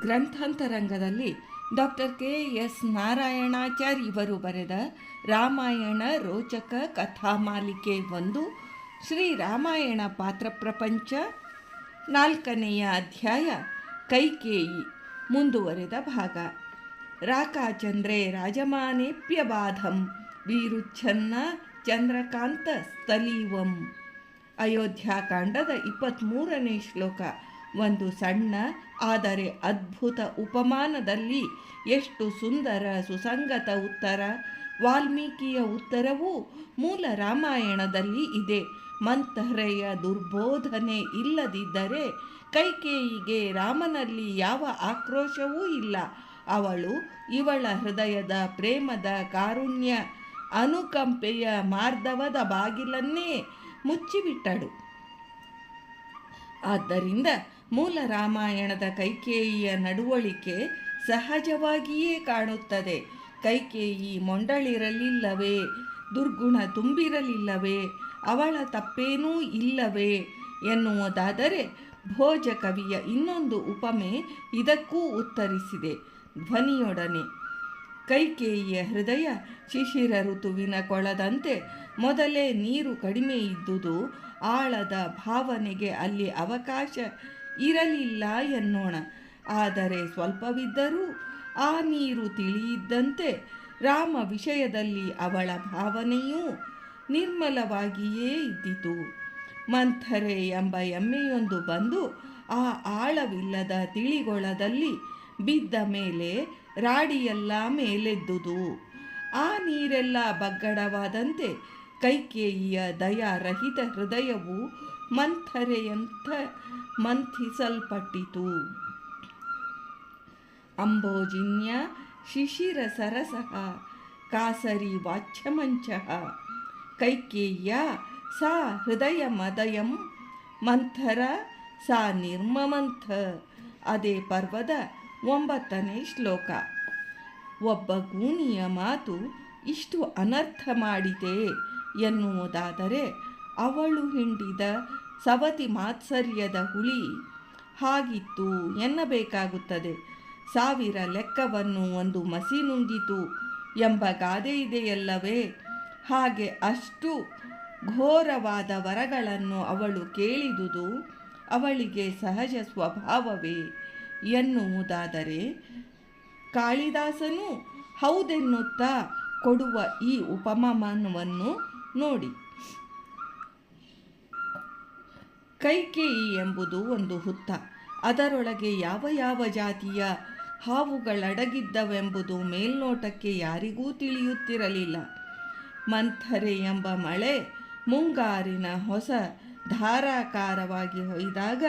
ಗ್ರಂಥಾಂತರಂಗದಲ್ಲಿ doctor K S Narayanachar ಇವರು ಬರೆದ ರಾಮಾಯಣ ರೋಚಕ ಕಥಾಮಾಲಿಕೆ ಒಂದು, ಶ್ರೀ ರಾಮಾಯಣ ಪಾತ್ರ ಪ್ರಪಂಚ ನಾಲ್ಕನೆಯ ಅಧ್ಯಾಯ ಕೈಕೇಯಿ ಮುಂದುವರೆದ ಭಾಗ. ರಾಕಾಚಂದ್ರೆ ರಾಜಮಾನೇಪ್ಯ ಬಾಧಂ, ವೀರುಚ್ಛನ್ನ ಚಂದ್ರಕಾಂತ ಸ್ಥಲೀವಂ ಅಯೋಧ್ಯಾಕಾಂಡದ ಇಪ್ಪತ್ತ್ಮೂರನೇ ಶ್ಲೋಕ. ಒಂದು ಸಣ್ಣ, ಆದರೆ ಅದ್ಭುತ ಉಪಮಾನದಲ್ಲಿ ಎಷ್ಟು ಸುಂದರ ಸುಸಂಗತ ಉತ್ತರ. ವಾಲ್ಮೀಕಿಯ ಉತ್ತರವೂ ಮೂಲ ರಾಮಾಯಣದಲ್ಲಿ ಇದೆ. ಮಂಥರೆಯ ದುರ್ಬೋಧನೆ ಇಲ್ಲದಿದ್ದರೆ ಕೈಕೇಯಿಗೆ ರಾಮನಲ್ಲಿ ಯಾವ ಆಕ್ರೋಶವೂ ಇಲ್ಲ. ಅವಳು ಇವಳ ಹೃದಯದ ಪ್ರೇಮದ ಕಾರುಣ್ಯ, ಅನುಕಂಪೆಯ ಮಾರ್ಧವದ ಬಾಗಿಲನ್ನೇ ಮುಚ್ಚಿಬಿಟ್ಟಳು. ಆದ್ದರಿಂದ ಮೂಲ ರಾಮಾಯಣದ ಕೈಕೇಯಿಯ ನಡವಳಿಕೆ ಸಹಜವಾಗಿಯೇ ಕಾಣುತ್ತದೆ. ಕೈಕೇಯಿ ಮೊಂಡಳಿರಲಿಲ್ಲವೇ? ದುರ್ಗುಣ ತುಂಬಿರಲಿಲ್ಲವೇ? ಅವಳ ತಪ್ಪೇನೂ ಇಲ್ಲವೇ? ಎನ್ನುವುದಾದರೆ ಭೋಜ ಕವಿಯ ಇನ್ನೊಂದು ಉಪಮೆ ಇದಕ್ಕೂ ಉತ್ತರಿಸಿದೆ. ಧ್ವನಿಯೊಡನೆ. ಕೈಕೇಯಿಯ ಹೃದಯ ಶಿಶಿರ ಋತುವಿನ ಕೊಳದಂತೆ ಮೊದಲೇ ನೀರು ಕಡಿಮೆ ಇದ್ದುದು ಆಳದ ಭಾವನೆಗೆ ಅಲ್ಲಿ ಅವಕಾಶ ಇರಲಿಲ್ಲ ಎನ್ನೋಣ. ಆದರೆ ಸ್ವಲ್ಪವಿದ್ದರೂ ಆ ನೀರು ತಿಳಿಯಿದ್ದಂತೆ ರಾಮ ವಿಷಯದಲ್ಲಿ ಅವಳ ಭಾವನೆಯೂ ನಿರ್ಮಲವಾಗಿಯೇ ಇದ್ದಿತು. ಮಂಥರೆ ಎಂಬ ಎಮ್ಮೆಯೊಂದು ಬಂದು ಆ ಆಳವಿಲ್ಲದ ತಿಳಿಗೊಳದಲ್ಲಿ ಬಿದ್ದ ಮೇಲೆ ರಾಡಿಯೆಲ್ಲ ಮೇಲೆದ್ದುದು. ಆ ನೀರೆಲ್ಲ ಬಗ್ಗಡವಾದಂತೆ ಕೈಕೇಯಿಯ ದಯಾರಹಿತ ಹೃದಯವು ಮಂಥರೆಯಂಥ ಮಂಥಿಸಲ್ಪಟ್ಟಿತು. ಅಂಬೋಜಿನ್ಯ ಶಿಶಿರ ಸರಸಃ ಕಾಸರಿ ವಾಚ್ಯಮಂಚ ಕೈಕೇಯ್ಯ ಸಾ ಹೃದಯ ಮದಯಂ ಮಂಥರ ಸಾ ನಿರ್ಮಮಂಥ, ಅದೇ ಪರ್ವದ ಒಂಬತ್ತನೇ ಶ್ಲೋಕ. ಒಬ್ಬ ಗೂಣಿಯ ಮಾತು ಇಷ್ಟು ಅನರ್ಥ ಮಾಡಿದೆ ಎನ್ನುವುದಾದರೆ ಅವಳು ಹಿಂಡಿದ ಸವತಿ ಮಾತ್ಸರ್ಯದ ಹುಳಿ ಹಾಗಿತ್ತು ಎನ್ನಬೇಕಾಗುತ್ತದೆ. ಸಾವಿರ ಲೆಕ್ಕವನ್ನು ಒಂದು ಮಸಿ ನುಂಗಿತು ಎಂಬ ಗಾದೆ ಇದೆಯಲ್ಲವೇ? ಹಾಗೆ ಅಷ್ಟು ಘೋರವಾದ ವರಗಳನ್ನು ಅವಳು ಕೇಳಿದುದು ಅವಳಿಗೆ ಸಹಜ ಸ್ವಭಾವವೇ? ಎನ್ನುವುದಾದರೆ, ಕಾಳಿದಾಸನು ಹೌದೆನ್ನುತ್ತಾ ಕೊಡುವ ಈ ಉಪಮಾನವನ್ನು ನೋಡಿ. ಕೈಕೇಯಿ ಎಂಬುದು ಒಂದು ಹುತ್ತ. ಅದರೊಳಗೆ ಯಾವ ಯಾವ ಜಾತಿಯ ಹಾವುಗಳಡಗಿದ್ದವೆಂಬುದು ಮೇಲ್ನೋಟಕ್ಕೆ ಯಾರಿಗೂ ತಿಳಿಯುತ್ತಿರಲಿಲ್ಲ. ಮಂಥರೆ ಎಂಬ ಮಳೆ ಮುಂಗಾರಿನ ಹೊಸ ಧಾರಾಕಾರವಾಗಿ ಹೊಯ್ದಾಗ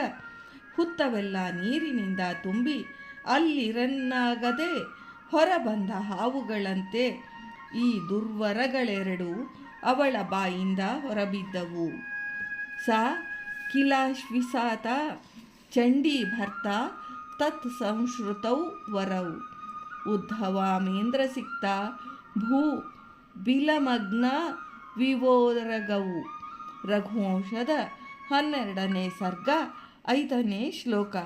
ಹುತ್ತವೆಲ್ಲ ನೀರಿನಿಂದ ತುಂಬಿ ಅಲ್ಲಿರನ್ನಾಗದೆ ಹೊರಬಂದ ಹಾವುಗಳಂತೆ ಈ ದುರ್ವರಗಳೆರಡು ಅವಳ ಬಾಯಿಂದ ಹೊರಬಿದ್ದವು. ಸಾ ಕಿಲಾಶ್ವಿಸಾತ ಚಂಡಿ ಭರ್ತ ತತ್ ಸಂಶ್ರುತೌ ವರೌ. ಉದ್ಧವಾಮೇಂದ್ರ ಸಿಕ್ತ ಭೂ ಬಿಲಮಗ್ನ ವಿವೋರಗವು ರಘುವಂಶದ ಹನ್ನೆರಡನೇ ಸರ್ಗ ಐದನೇ ಶ್ಲೋಕ.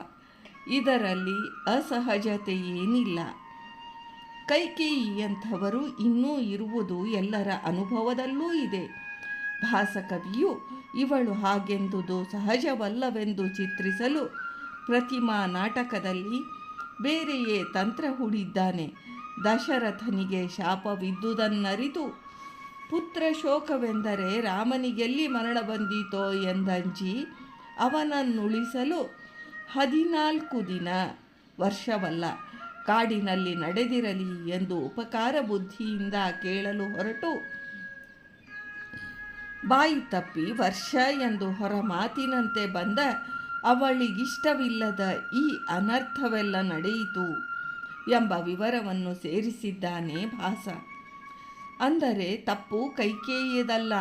ಇದರಲ್ಲಿ ಅಸಹಜತೆ ಏನಿಲ್ಲ ಕೈಕೇಯಿಯಂಥವರು ಇನ್ನೂ ಇರುವುದು ಎಲ್ಲರ ಅನುಭವದಲ್ಲೂ ಇದೆ. ಭಾಸಕವಿಯು ಇವಳು ಹಾಗೆಂದುದು ಸಹಜವಲ್ಲವೆಂದು ಚಿತ್ರಿಸಲು ಪ್ರತಿಮಾ ನಾಟಕದಲ್ಲಿ ಬೇರೆಯೇ ತಂತ್ರ ಹೂಡಿದ್ದಾನೆ. ದಶರಥನಿಗೆ ಶಾಪವಿದ್ದುದನ್ನರಿತು ಪುತ್ರ ಶೋಕವೆಂದರೆ ರಾಮನಿಗೆಲ್ಲಿ ಮರಣ ಬಂದೀತೋ ಎಂದಂಜಿ ಅವನನ್ನುಳಿಸಲು ಹದಿನಾಲ್ಕು ದಿನ ವರ್ಷವಲ್ಲ. ಕಾಡಿನಲ್ಲಿ ನಡೆದಿರಲಿ ಎಂದು ಉಪಕಾರ ಬುದ್ಧಿಯಿಂದ ಕೇಳಲು ಹೊರಟು ಬಾಯಿ ತಪ್ಪಿ ವರ್ಷ ಎಂದು ಹೊರ ಮಾತಿನಂತೆ ಬಂದ ಅವಳಿಗಿಷ್ಟವಿಲ್ಲದ ಈ ಅನರ್ಥವೆಲ್ಲ ನಡೆಯಿತು ಎಂಬ ವಿವರವನ್ನು ಸೇರಿಸಿದ್ದಾನೆ ಭಾಸ. ಅಂದರೆ ತಪ್ಪು ಕೈಕೇಯದಲ್ಲ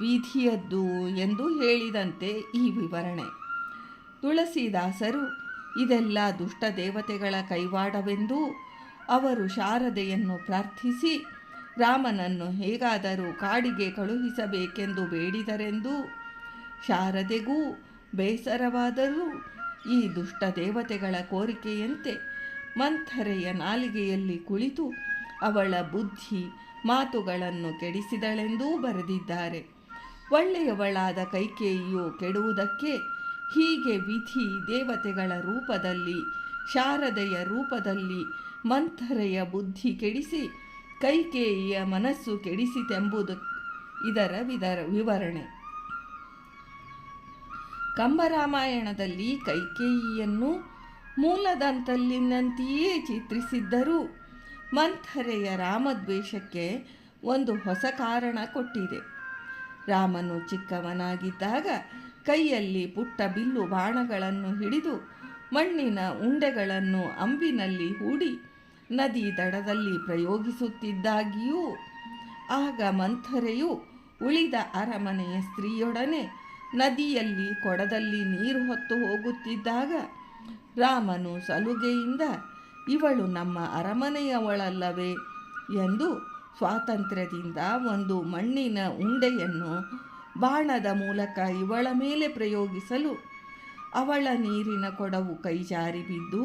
ವಿಧಿಯದ್ದು ಎಂದು ಹೇಳಿದಂತೆ ಈ ವಿವರಣೆ. ತುಳಸಿದಾಸರು ಇದೆಲ್ಲ ದುಷ್ಟ ದೇವತೆಗಳ ಕೈವಾಡವೆಂದೂ ಅವರು ಶಾರದೆಯನ್ನು ಪ್ರಾರ್ಥಿಸಿ ರಾಮನನ್ನು ಹೇಗಾದರೂ ಕಾಡಿಗೆ ಕಳುಹಿಸಬೇಕೆಂದು ಬೇಡಿದರೆಂದು ಶಾರದೆಗೂ ಬೇಸರವಾದರೂ ಈ ದುಷ್ಟ ದೇವತೆಗಳ ಕೋರಿಕೆಯಂತೆ ಮಂಥರೆಯ ನಾಲಿಗೆಯಲ್ಲಿ ಕುಳಿತು ಅವಳ ಬುದ್ಧಿ ಮಾತುಗಳನ್ನು ಕೆಡಿಸಿದಳೆಂದೂ ಬರೆದಿದ್ದಾರೆ. ಒಳ್ಳೆಯವಳಾದ ಕೈಕೇಯಿಯು ಕೆಡುವುದಕ್ಕೆ ಹೀಗೆ ವಿಧಿ ದೇವತೆಗಳ ರೂಪದಲ್ಲಿ, ಶಾರದೆಯ ರೂಪದಲ್ಲಿ ಮಂಥರೆಯ ಬುದ್ಧಿ ಕೆಡಿಸಿ ಕೈಕೇಯಿಯ ಮನಸ್ಸು ಕೆಡಿಸಿತೆಂಬುದು ಇದರ ವಿದರ ವಿವರಣೆ. ಕಂಬರಾಮಾಯಣದಲ್ಲಿ ಕೈಕೇಯಿಯನ್ನು ಮೂಲದಂತಲ್ಲಿನಂತೆಯೇ ಚಿತ್ರಿಸಿದ್ದರೂ ಮಂಥರೆಯ ರಾಮದ್ವೇಷಕ್ಕೆ ಒಂದು ಹೊಸ ಕಾರಣ ಕೊಟ್ಟಿದೆ. ರಾಮನು ಚಿಕ್ಕವನಾಗಿದ್ದಾಗ ಕೈಯಲ್ಲಿ ಪುಟ್ಟ ಬಿಲ್ಲು ಬಾಣಗಳನ್ನು ಹಿಡಿದು ಮಣ್ಣಿನ ಉಂಡೆಗಳನ್ನು ಅಂಬಿನಲ್ಲಿ ಹೂಡಿ ನದಿ ದಡದಲ್ಲಿ ಪ್ರಯೋಗಿಸುತ್ತಿದ್ದಾಗಿಯೂ, ಆಗ ಮಂಥರೆಯು ಉಳಿದ ಅರಮನೆಯ ಸ್ತ್ರೀಯೊಡನೆ ನದಿಯಲ್ಲಿ ಕೊಡದಲ್ಲಿ ನೀರು ಹೊತ್ತು ಹೋಗುತ್ತಿದ್ದಾಗ, ರಾಮನು ಸಲುಗೆಯಿಂದ, ಇವಳು ನಮ್ಮ ಅರಮನೆಯವಳಲ್ಲವೇ ಎಂದು ಸ್ವಾತಂತ್ರ್ಯದಿಂದ ಒಂದು ಮಣ್ಣಿನ ಉಂಡೆಯನ್ನು ಬಾಣದ ಮೂಲಕ ಇವಳ ಮೇಲೆ ಪ್ರಯೋಗಿಸಲು ಅವಳ ನೀರಿನ ಕೊಡವು ಕೈಜಾರಿ ಬಿದ್ದು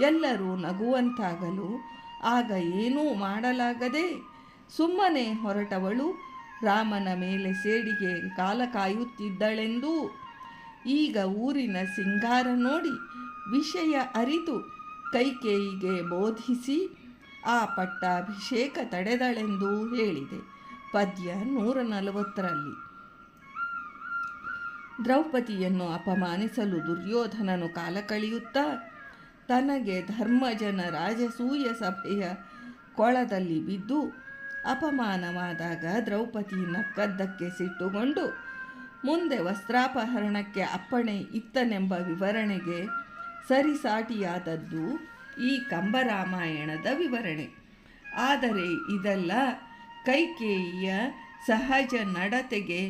ಎಲ್ಲರೂ ನಗುವಂತಾಗಲು ಆಗ ಏನೂ ಮಾಡಲಾಗದೆ ಸುಮ್ಮನೆ ಹೊರಟವಳು. ರಾಮನ ಮೇಲೆ ಸೇಡಿಗೆ ಕಾಲ ಕಾಯುತ್ತಿದ್ದಳೆಂದೂ ಈಗ ಊರಿನ ಸಿಂಗಾರ ನೋಡಿ ವಿಷಯ ಅರಿತು ಕೈಕೇಯಿಗೆ ಬೋಧಿಸಿ ಆ ಪಟ್ಟಾಭಿಷೇಕ ತಡೆದಳೆಂದು ಹೇಳಿದೆ. ಪದ್ಯ ನೂರ ನಲವತ್ತರಲ್ಲಿ. ದ್ರೌಪದಿಯನ್ನು ಅಪಮಾನಿಸಲು ದುರ್ಯೋಧನನು ಕಾಲ ಕಳೆಯುತ್ತಾ ತನಗೆ ಧರ್ಮಜನ ರಾಜಸೂಯ ಸಭೆಯ ಕೊಳದಲ್ಲಿ ಬಿದ್ದು ಅಪಮಾನವಾದಾಗ ದ್ರೌಪದಿ ನಕ್ಕದ್ದಕ್ಕೆ ಸಿಟ್ಟುಕೊಂಡು ಮುಂದೆ ವಸ್ತ್ರಾಪಹರಣಕ್ಕೆ ಅಪ್ಪಣೆ ಇತ್ತನೆಂಬ ವಿವರಣೆಗೆ ಸರಿಸಾಟಿಯಾದದ್ದು ಈ ಕಂಬರಾಮಾಯಣದ ವಿವರಣೆ. ಆದರೆ ಇದೆಲ್ಲ, ಕೈಕೇಯಿಯ ಸಹಜ ನಡತೆಗೆ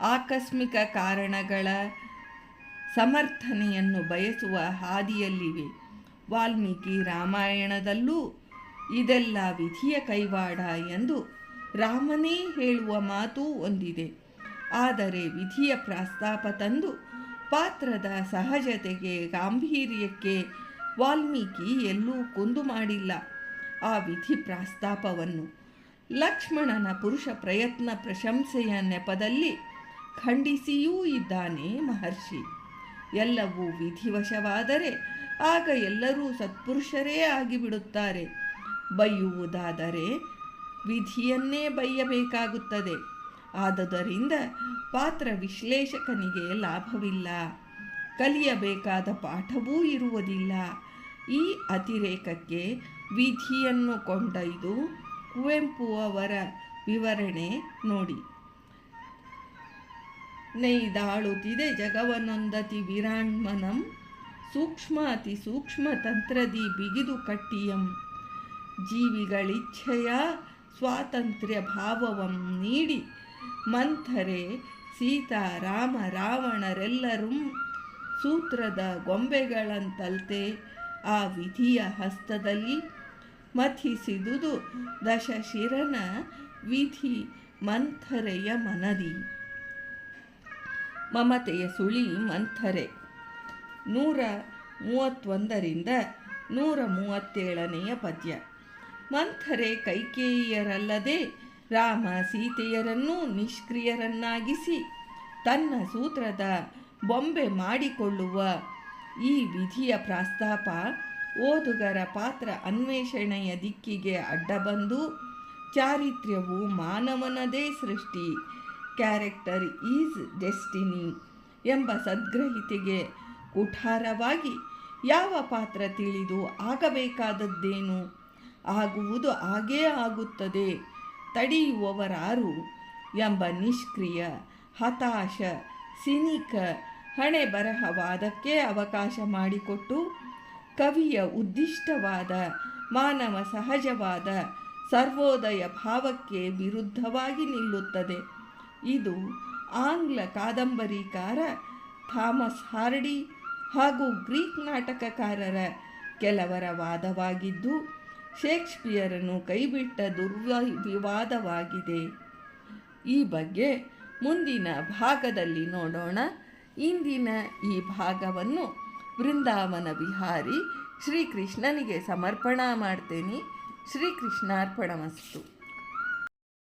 ಆಕಸ್ಮಿಕ ಕಾರಣಗಳ ಸಮರ್ಥನೆಯನ್ನು ಬಯಸುವ ಹಾದಿಯಲ್ಲಿವೆ. ವಾಲ್ಮೀಕಿ ರಾಮಾಯಣದಲ್ಲೂ ಇದೆಲ್ಲ ವಿಧಿಯ ಕೈವಾಡ ಎಂದು ರಾಮನೇ ಹೇಳುವ ಮಾತು ಒಂದಿದೆ. ಆದರೆ ವಿಧಿಯ ಪ್ರಸ್ತಾಪ ತಂದು ಪಾತ್ರದ ಸಹಜತೆಗೆ ಗಾಂಭೀರ್ಯಕ್ಕೆ ವಾಲ್ಮೀಕಿ ಎಲ್ಲೂ ಕುಂದು ಮಾಡಿಲ್ಲ. ಆ ವಿಧಿ ಪ್ರಸ್ತಾಪವನ್ನು ಲಕ್ಷ್ಮಣನ ಪುರುಷ ಪ್ರಯತ್ನ ಪ್ರಶಂಸೆಯ ನೆಪದಲ್ಲಿ ಖಂಡಿಸಿಯೂ ಇದ್ದಾನೆ ಮಹರ್ಷಿ. ಎಲ್ಲವೂ ವಿಧಿವಶವಾದರೆ ಆಗ ಎಲ್ಲರೂ ಸತ್ಪುರುಷರೇ ಆಗಿಬಿಡುತ್ತಾರೆ. ಬೈಯುವುದಾದರೆ ವಿಧಿಯನ್ನೇ ಬೈಯಬೇಕಾಗುತ್ತದೆ ಆದುದರಿಂದ ಪಾತ್ರ ವಿಶ್ಲೇಷಕನಿಗೆ ಲಾಭವಿಲ್ಲ. ಕಲಿಯಬೇಕಾದ ಪಾಠವೂ ಇರುವುದಿಲ್ಲ. ಈ ಅತಿರೇಕಕ್ಕೆ ವಿಧಿಯನ್ನು ಕೊಂಡೊಯ್ದು ಕುವೆಂಪು ಅವರ ವಿವರಣೆ ನೋಡಿ. ನೈದಾಳುತ್ತಿದೆ ಜಗವನೊಂದತಿ ವಿರಾಣ್ಮನಂ ಸೂಕ್ಷ್ಮ, ಅತಿ ಸೂಕ್ಷ್ಮ ತಂತ್ರದಿ ಬಿಗಿದು ಕಟ್ಟಿಯಂ. ಜೀವಿಗಳಿಚ್ಛೆಯ ಸ್ವಾತಂತ್ರ್ಯ ಭಾವವಂ ನೀಡಿ ಮಂಥರೆ ಸೀತಾ, ರಾಮ, ರಾವಣರೆಲ್ಲರೂ ಸೂತ್ರದ ಗೊಂಬೆಗಳಂತಲ್ತೆ ಆ ವಿಧಿಯ ಹಸ್ತದಲ್ಲಿ ಮಥಿಸಿದುದು ದಶಶಿರನ ವಿಧಿ ಮಂಥರೆಯ ಮನದಿ. ಮಮತೆಯ ಸುಳಿ ಮಂಥರೆ ನೂರ ಮೂವತ್ತೊಂದರಿಂದ ನೂರ ಮೂವತ್ತೇಳನೆಯ ಪದ್ಯ. ಮಂಥರೆ ಕೈಕೇಯಿಯರಲ್ಲದೆ ರಾಮ ಸೀತೆಯರನ್ನು ನಿಷ್ಕ್ರಿಯರನ್ನಾಗಿಸಿ ತನ್ನ ಸೂತ್ರದ ಬೊಂಬೆ ಮಾಡಿಕೊಳ್ಳುವ ಈ ವಿಧಿಯ ಪ್ರಸ್ತಾಪ ಓದುಗರ ಪಾತ್ರ ಅನ್ವೇಷಣೆಯ ದಿಕ್ಕಿಗೆ ಅಡ್ಡಬಂದು ಚಾರಿತ್ರ್ಯವು ಮಾನವನದೇ ಸೃಷ್ಟಿ, ಕ್ಯಾರೆಕ್ಟರ್ ಈಸ್ ಡೆಸ್ಟಿನಿ ಎಂಬ ಸದ್ಗ್ರಹಿತೆಗೆ ಕುಠಾರವಾಗಿ ಯಾವ ಪಾತ್ರ ತಿಳಿದು ಆಗಬೇಕಾದದ್ದೇನು? ಆಗುವುದು ಆಗೇ ಆಗುತ್ತದೆ. ತಡೆಯುವವರಾರು ಎಂಬ ನಿಷ್ಕ್ರಿಯ, ಹತಾಶ, ಸಿನಿಕ ಹಣೆ ಬರಹವಾದಕ್ಕೆ ಅವಕಾಶ ಮಾಡಿಕೊಟ್ಟು ಕವಿಯ ಉದ್ದಿಷ್ಟವಾದ, ಮಾನವ ಸಹಜವಾದ, ಸರ್ವೋದಯ ಭಾವಕ್ಕೆ ವಿರುದ್ಧವಾಗಿ ನಿಲ್ಲುತ್ತದೆ. ಇದು ಆಂಗ್ಲ ಕಾದಂಬರಿಕಾರ ಥಾಮಸ್ ಹಾರ್ಡಿ ಹಾಗೂ ಗ್ರೀಕ್ ನಾಟಕಕಾರರ ಕೆಲವರ ವಾದವಾಗಿದ್ದು, ಶೇಕ್ಸ್ಪಿಯರನ್ನು ಕೈಬಿಟ್ಟ ದುರ್ವ ವಿವಾದವಾಗಿದೆ. ಈ ಬಗ್ಗೆ ಮುಂದಿನ ಭಾಗದಲ್ಲಿ ನೋಡೋಣ. ಇಂದಿನ ಈ ಭಾಗವನ್ನು ಬೃಂದಾವನ ವಿಹಾರಿ ಶ್ರೀಕೃಷ್ಣನಿಗೆ ಸಮರ್ಪಣಾ ಮಾಡ್ತೇನೆ. ಶ್ರೀಕೃಷ್ಣಾರ್ಪಣಮಸ್ತು.